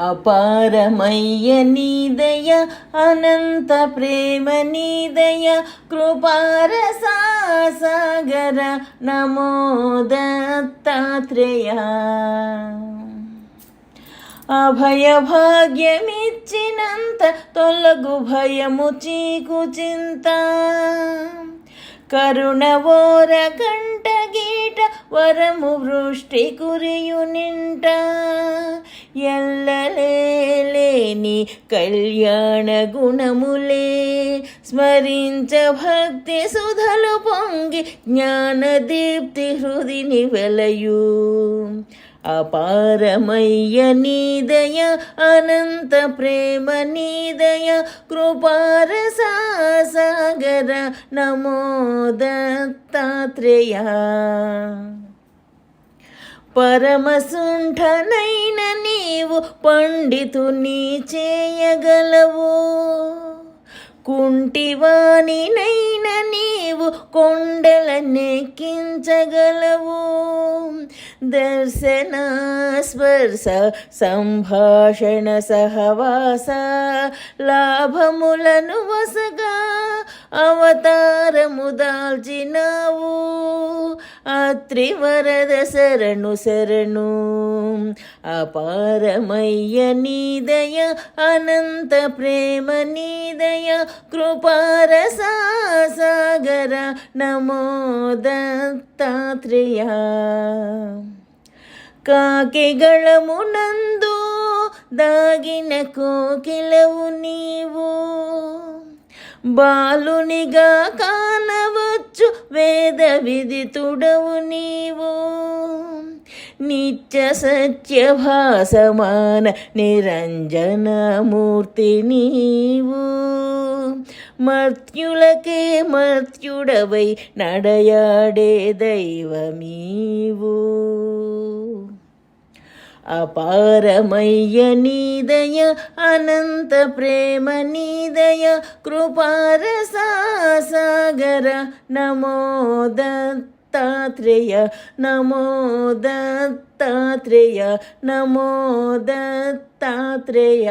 అపారమయ్య నీదయ అనంత ప్రేమ నీదయ కృపారసాగర నమో దత్తాత్రేయ అభయ భాగ్యమిచ్చినంత తొలగు భయము చీకు చింత. కరుణ ఓర గంట గీట వరము వృష్టి కురియు నింటా. ఎల్లలేని కళ్యాణ గుణములే. స్మరించ భక్తి సుధలు పొంగి జ్ఞానదీప్తి హృదిని వెలయు. అపారమయ్య నీదయ అనంత ప్రేమ నీదయ కృపార సాగర నమో దత్తాత్రేయ. పరమసుంఠనైన నీవు పండితుని చేయగలవు. కుంటివాణినైన నీవు కొండల నెక్కించగలవు దర్శన స్పర్శ సంభాషణ సహవాస లాభములను వసగా అవతారము దాల్చినావు. త్రివరద శరణు శరణు అపారమయ్య నీదయ అనంత ప్రేమ నీదయ కృపార సాగర నమో దత్తాత్రేయ కాకిగళమునందు దాగిన కోకిలవు నీవు బాలునిగా కా వేద విదితుడవు నీవు. నిత్య సత్య భాసమాన నిరంజనమూర్తి నీవు. మర్త్యులకే మర్త్యుడవై నడయాడే దైవమీవు. అపారమయ్య నీదయ అనంత ప్రేమ నీదయ కృపారసా సాగర నమో దత్తాత్రేయ నమో దత్తాత్రేయ నమో దత్తాత్రేయ